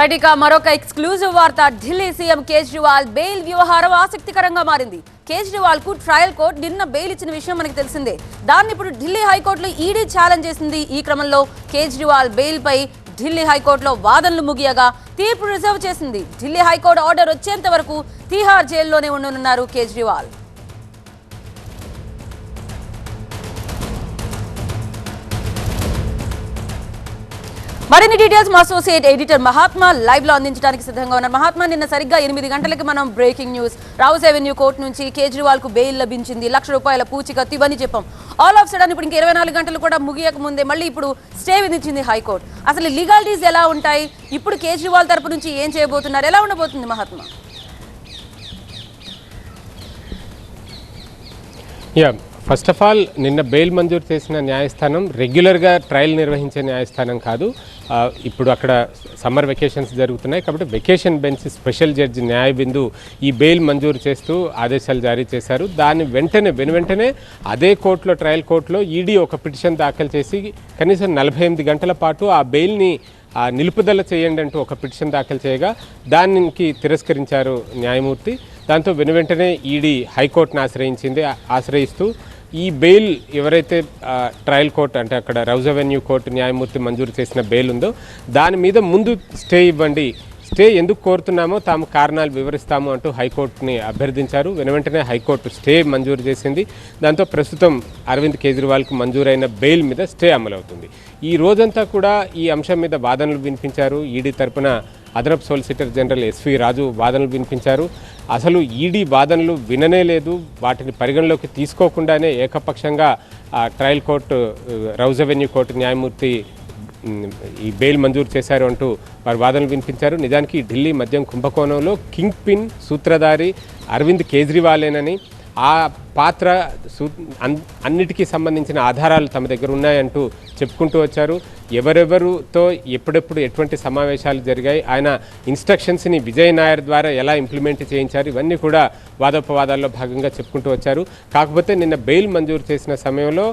Right, ఇక మరొక exclusive వార్త. ఢిల్లీ సీఎం కేజ్రీవాల్ బెయిల్ వ్యవహారం ఆసక్తికరంగా మారింది. కేజ్రీవాల్కు ట్రయల్ కోర్టు నిన్న బెయిల్ ఇచ్చిన విషయం మనకి తెలిసిందే. దాన్ని ఇప్పుడు ఢిల్లీ హైకోర్టులో ఈడీ ఛాలెంజ్ చేసింది ఈ క్రమంలో కేజ్రీవాల్ బెయిల్ పై ఢిల్లీ హైకోర్టులో వాదనలు ముగియగా తీర్పు రిజర్వ్ చేసింది. ఢిల్లీ హైకోర్టు ఆర్డర్ వచ్చేంత వరకు తీహార్ జైల్లోనే ఉండనున్నారు కేజ్రీవాల్. మరిన్ని డీటెయిల్స్ మా అసోసియేట్ ఎడిటర్ మహాత్మా లైవ్లో అందించడానికి సిద్ధంగా ఉన్నారు. మహాత్మా నిన్న సరిగ్గా ఎనిమిది గంటలకి మనం breaking news Rouse avenue court నుంచి కేజ్రీవాల్కు బెయిల్ లభించింది. లక్ష రూపాయల పూచికత్తు ఇవన్నీ చెప్పాం. ఆల్ ఆఫ్ సడన్ ఇప్పుడు ఇంకా ఇరవై నాలుగు గంటలు కూడా ముగియక ముందే మళ్ళీ ఇప్పుడు స్టే విధించింది హైకోర్టు అసలు లీగాలిటీస్ ఎలా ఉంటాయి? ఇప్పుడు కేజ్రీవాల్ తరపు నుంచి ఏం చేయబోతున్నారు? ఎలా ఉండబోతుంది Mahatma? Yeah first of all నిన్న బెయిల్ మంజూరు చేసిన న్యాయస్థానం రెగ్యులర్గా ట్రయల్ నిర్వహించే న్యాయస్థానం కాదు. ఇప్పుడు అక్కడ సమ్మర్ వెకేషన్స్ జరుగుతున్నాయి కాబట్టి వెకేషన్ బెంచ్ స్పెషల్ జడ్జి న్యాయ బిందు ఈ బెయిల్ మంజూరు చేస్తూ ఆదేశాలు జారీ చేశారు. దాని వెంటనే వెను వెంటనే అదే కోర్టులో ట్రయల్ కోర్టులో ఈడీ ఒక పిటిషన్ దాఖలు చేసి కనీసం నలభై ఎనిమిది గంటల పాటు ఆ బెయిల్ని నిలుపుదల చేయండి అంటూ ఒక పిటిషన్ దాఖలు చేయగా దానికి తిరస్కరించారు న్యాయమూర్తి. దాంతో వెను వెంటనే ఈడీ హైకోర్టును ఆశ్రయించింది ఆశ్రయిస్తూ ఈ బెయిల్ ఎవరైతే ట్రయల్ కోర్ట్ అంటే అక్కడ రౌజ్ అవెన్యూ కోర్టు న్యాయమూర్తి మంజూరు చేసిన బెయిల్ ఉందో దాని మీద ముందు స్టే ఇవ్వండి. స్టే ఎందుకు కోరుతున్నామో తాము కారణాలు వివరిస్తాము అంటూ హైకోర్టుని అభ్యర్థించారు. వెను వెంటనే హైకోర్టు స్టే మంజూరు చేసింది. దాంతో ప్రస్తుతం అరవింద్ కేజ్రీవాల్కు మంజూరైన బెయిల్ మీద స్టే అమలవుతుంది. ఈ రోజంతా కూడా ఈ అంశం మీద వాదనలు వినిపించారు. ఈడీ తరపున అదనపు సోలిసిటర్ జనరల్ ఎస్వి రాజు వాదనలు వినిపించారు. అసలు ఈడీ వాదనలు విననే లేదు. వాటిని పరిగణలోకి తీసుకోకుండానే ఏకపక్షంగా trial court Rouse avenue court న్యాయమూర్తి ఈ బెయిల్ మంజూరు చేశారు అంటూ వారు వాదనలు వినిపించారు. నిజానికి ఢిల్లీ మద్యం కుంభకోణంలో కింగ్ పిన్ సూత్రధారి అరవింద్ కేజ్రీవాలేనని ఆ పాత్ర సూ అన్ అన్నిటికీ సంబంధించిన ఆధారాలు తమ దగ్గర ఉన్నాయంటూ చెప్పుకుంటూ వచ్చారు. ఎవరెవరుతో ఎప్పుడెప్పుడు ఎటువంటి సమావేశాలు జరిగాయి ఆయన ఇన్స్ట్రక్షన్స్ని విజయ్ నాయర్ ద్వారా ఎలా ఇంప్లిమెంట్ చేయించారు ఇవన్నీ కూడా వాదోపవాదాల్లో భాగంగా చెప్పుకుంటూ వచ్చారు. కాకపోతే నిన్న బెయిల్ మంజూరు చేసిన సమయంలో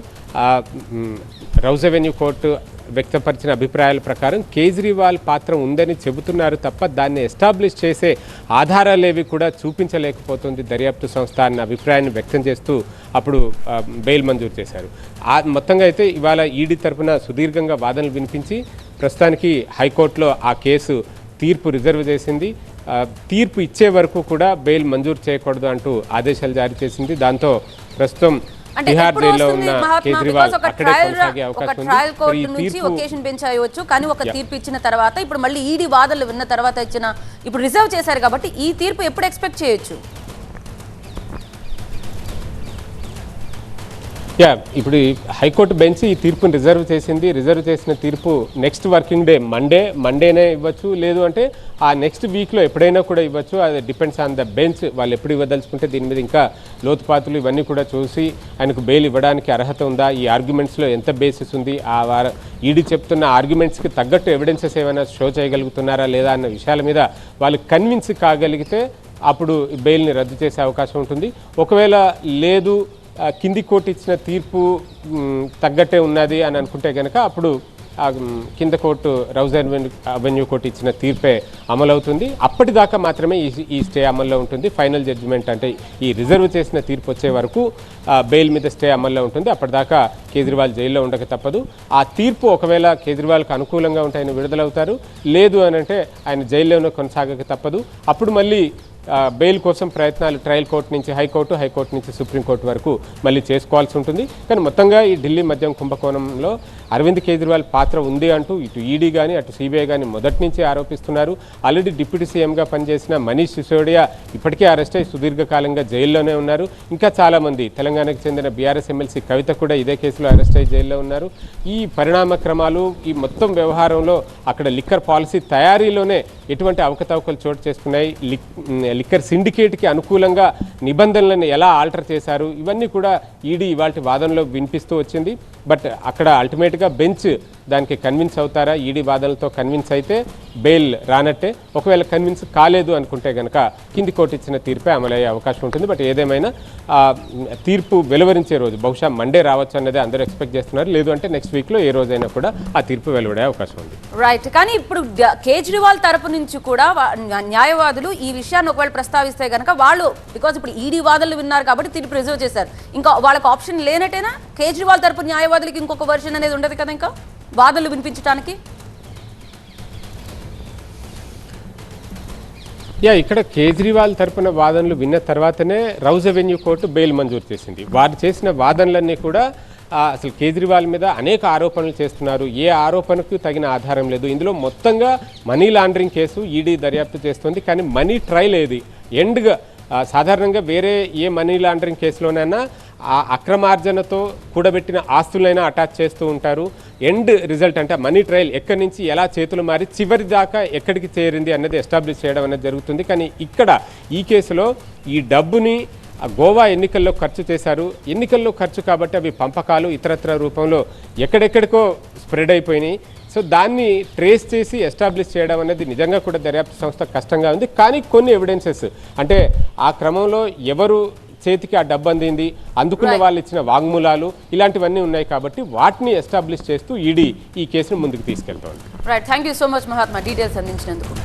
రౌజ్ అవెన్యూ కోర్టు వ్యక్తపరిచిన అభిప్రాయాల ప్రకారం కేజ్రీవాల్ పాత్ర ఉందని చెబుతున్నారు తప్ప దాన్ని ఎస్టాబ్లిష్ చేసే ఆధారాలేవి కూడా చూపించలేకపోతుంది దర్యాప్తు సంస్థ అన్న అభిప్రాయాన్ని వ్యక్తం చేస్తూ అప్పుడు బెయిల్ మంజూరు చేశారు. ఆ మొత్తంగా అయితే ఇవాళ ఈడీ తరఫున సుదీర్ఘంగా వాదనలు వినిపించి ప్రస్తుతానికి హైకోర్టులో ఆ కేసు తీర్పు రిజర్వ్ చేసింది. తీర్పు ఇచ్చే వరకు కూడా బెయిల్ మంజూరు చేయకూడదు అంటూ ఆదేశాలు జారీ చేసింది. దాంతో ప్రస్తుతం తిహార్ జైల్లో ఉన్న కేజ్రీవాల్ అక్కడే కొనసాగే అవకాశం ఉంది. నుంచి ఒకేషన్ కానీ ఒక తీర్పు ఇచ్చిన తర్వాత ఇప్పుడు మళ్ళీ ఈడీ వాదనలు విన్న తర్వాత ఇచ్చిన ఇప్పుడు రిజర్వ్ చేశారు కాబట్టి ఈ తీర్పు ఎప్పుడు ఎక్స్పెక్ట్ చేయొచ్చు? యా ఇప్పుడు హైకోర్టు బెంచ్ ఈ తీర్పుని రిజర్వ్ చేసింది. రిజర్వ్ చేసిన తీర్పు నెక్స్ట్ వర్కింగ్ డే మండే మండేనే ఇవ్వచ్చు. లేదు అంటే ఆ నెక్స్ట్ వీక్లో ఎప్పుడైనా కూడా ఇవ్వచ్చు. అది డిపెండ్స్ ఆన్ ద బెంచ్ వాళ్ళు ఎప్పుడు ఇవ్వదలుచుకుంటే దీని మీద ఇంకా లోతుపాతులు ఇవన్నీ కూడా చూసి ఆయనకు బెయిల్ ఇవ్వడానికి అర్హత ఉందా? ఈ ఆర్గ్యుమెంట్స్లో ఎంత బేసిస్ ఉంది? ఆ వార ఈడీ చెప్తున్న ఆర్గ్యుమెంట్స్కి తగ్గట్టు ఎవిడెన్సెస్ ఏమైనా షో చేయగలుగుతున్నారా లేదా అన్న విషయాల మీద వాళ్ళు కన్విన్స్ కాగలిగితే అప్పుడు బెయిల్ని రద్దు చేసే అవకాశం ఉంటుంది. ఒకవేళ లేదు కింది కోర్టు ఇచ్చిన తీర్పు తగ్గట్టే ఉన్నది అని అనుకుంటే కనుక అప్పుడు ఆ, కింద court Rouse avenue avenue court ఇచ్చిన తీర్పే అమలవుతుంది. అప్పటిదాకా మాత్రమే ఈ ఈ స్టే అమల్లో ఉంటుంది. ఫైనల్ జడ్జిమెంట్ అంటే ఈ రిజర్వ్ చేసిన తీర్పు వచ్చే వరకు బెయిల్ మీద స్టే అమల్లో ఉంటుంది. అప్పటిదాకా కేజ్రీవాల్ జైల్లో ఉండక తప్పదు. ఆ తీర్పు ఒకవేళ కేజ్రీవాల్కి అనుకూలంగా ఉంటే ఆయన విడుదలవుతారు. లేదు అని అంటే ఆయన జైల్లోనే కొనసాగక తప్పదు. అప్పుడు మళ్ళీ బెయిల్ కోసం ప్రయత్నాలు ట్రయల్ కోర్టు నుంచి హైకోర్టు హైకోర్టు నుంచి సుప్రీంకోర్టు వరకు మళ్ళీ చేసుకోవాల్సి ఉంటుంది. కానీ మొత్తంగా ఈ ఢిల్లీ మద్యం కుంభకోణంలో అరవింద్ కేజ్రీవాల్ పాత్ర ఉంది అంటూ ఇటు ఈడీ కానీ అటు సిబిఐ కానీ మొదటి నుంచి ఆరోపిస్తున్నారు. ఆల్రెడీ డిప్యూటీ సీఎంగా పనిచేసిన మనీష్ సిసోడియా ఇప్పటికే అరెస్ట్ అయి సుదీర్ఘకాలంగా జైల్లోనే ఉన్నారు. ఇంకా చాలామంది తెలంగాణకు చెందిన బీఆర్ఎస్ ఎమ్మెల్సీ కవిత కూడా ఇదే కేసులో అరెస్ట్ అయి జైల్లో ఉన్నారు. ఈ పరిణామ క్రమాలు ఈ మొత్తం వ్యవహారంలో అక్కడ లిక్కర్ పాలసీ తయారీలోనే ఎటువంటి అవకతవకలు చోటు చేసుకున్నాయి. లిక్ లిక్కర్ సిండికేట్కి అనుకూలంగా నిబంధనలను ఎలా ఆల్టర్ చేశారు? ఇవన్నీ కూడా ఈడీ ఇవాళ వాదనలో వినిపిస్తూ వచ్చింది. బట్ అక్కడ అల్టిమేట్గా బెంచ్ దానికి కన్విన్స్ అవుతారా? ఈడీ వాదనలతో కన్విన్స్ అయితే బెయిల్ రానట్టే. ఒకవేళ కన్విన్స్ కాలేదు అనుకుంటే కనుక కింది కోర్టు ఇచ్చిన తీర్పే అమలయ్యే అవకాశం ఉంటుంది. బట్ ఏదేమైనా తీర్పు వెలువరించే రోజు బహుశా మండే రావచ్చు అన్నదే అందరూ ఎక్స్పెక్ట్ చేస్తున్నారు. లేదు అంటే నెక్స్ట్ వీక్లో ఏ రోజైనా కూడా ఆ తీర్పు వెలువడే అవకాశం ఉంది. రైట్ కానీ ఇప్పుడు కేజ్రీవాల్ తరపు నుంచి కూడా న్యాయవాదులు ఈ విషయాన్ని ఒకవేళ ప్రస్తావిస్తే కనుక వాళ్ళు బికాజ్ ఇప్పుడు ఈడీ వాదనలు విన్నారు కాబట్టి తీర్పు రిజర్వ్ చేశారు. ఇంకా వాళ్ళకి ఆప్షన్ లేనట్టేనా? కేజ్రీవాల్ తరపు న్యాయవాదులకి ఇంకొక వర్షన్ అనేది ఉండదు కదా ఇంకా? వాదనలు వినిపించడానికి యా ఇక్కడ కేజ్రీవాల్ తరపున వాదనలు విన్న తర్వాతనే రౌజ్ అవెన్యూ కోర్టు బెయిల్ మంజూరు చేసింది. వారు చేసిన వాదనలన్నీ కూడా అసలు కేజ్రీవాల్ మీద అనేక ఆరోపణలు చేస్తున్నారు. ఏ ఆరోపణకు తగిన ఆధారం లేదు. ఇందులో మొత్తంగా మనీ లాండరింగ్ కేసు ఈడీ దర్యాప్తు చేస్తుంది. కానీ మనీ ట్రయల్ ఏది? ఎండ్గా సాధారణంగా వేరే ఏ మనీ లాండరింగ్ కేసులోనైనా ఆ అక్రమార్జనతో కూడబెట్టిన ఆస్తులైనా అటాచ్ చేస్తూ ఉంటారు. ఎండ్ రిజల్ట్ అంటే మనీ ట్రయల్ ఎక్కడి నుంచి ఎలా చేతులు మారి చివరి దాకా ఎక్కడికి చేరింది అన్నది ఎస్టాబ్లిష్ చేయడం అనేది జరుగుతుంది. కానీ ఇక్కడ ఈ కేసులో ఈ డబ్బుని ఆ గోవా ఎన్నికల్లో ఖర్చు చేశారు. ఎన్నికల్లో ఖర్చు కాబట్టి అవి పంపకాలు ఇతరత్ర రూపంలో ఎక్కడెక్కడికో స్ప్రెడ్ అయిపోయినాయి. సో దాన్ని ట్రేస్ చేసి ఎస్టాబ్లిష్ చేయడం అనేది నిజంగా కూడా దర్యాప్తు సంస్థ కష్టంగా ఉంది. కానీ కొన్ని ఎవిడెన్సెస్ అంటే ఆ క్రమంలో ఎవరు చేతికి ఆ డబ్బు అందింది అందుకున్న వాళ్ళు ఇచ్చిన వాంగ్మూలాలు ఇలాంటివన్నీ ఉన్నాయి కాబట్టి వాటిని ఎస్టాబ్లిష్ చేస్తూ ఈడీ ఈ కేసును ముందుకు తీసుకెళ్తోంది. Right thank you so much Mahatma details అందించినందుకు.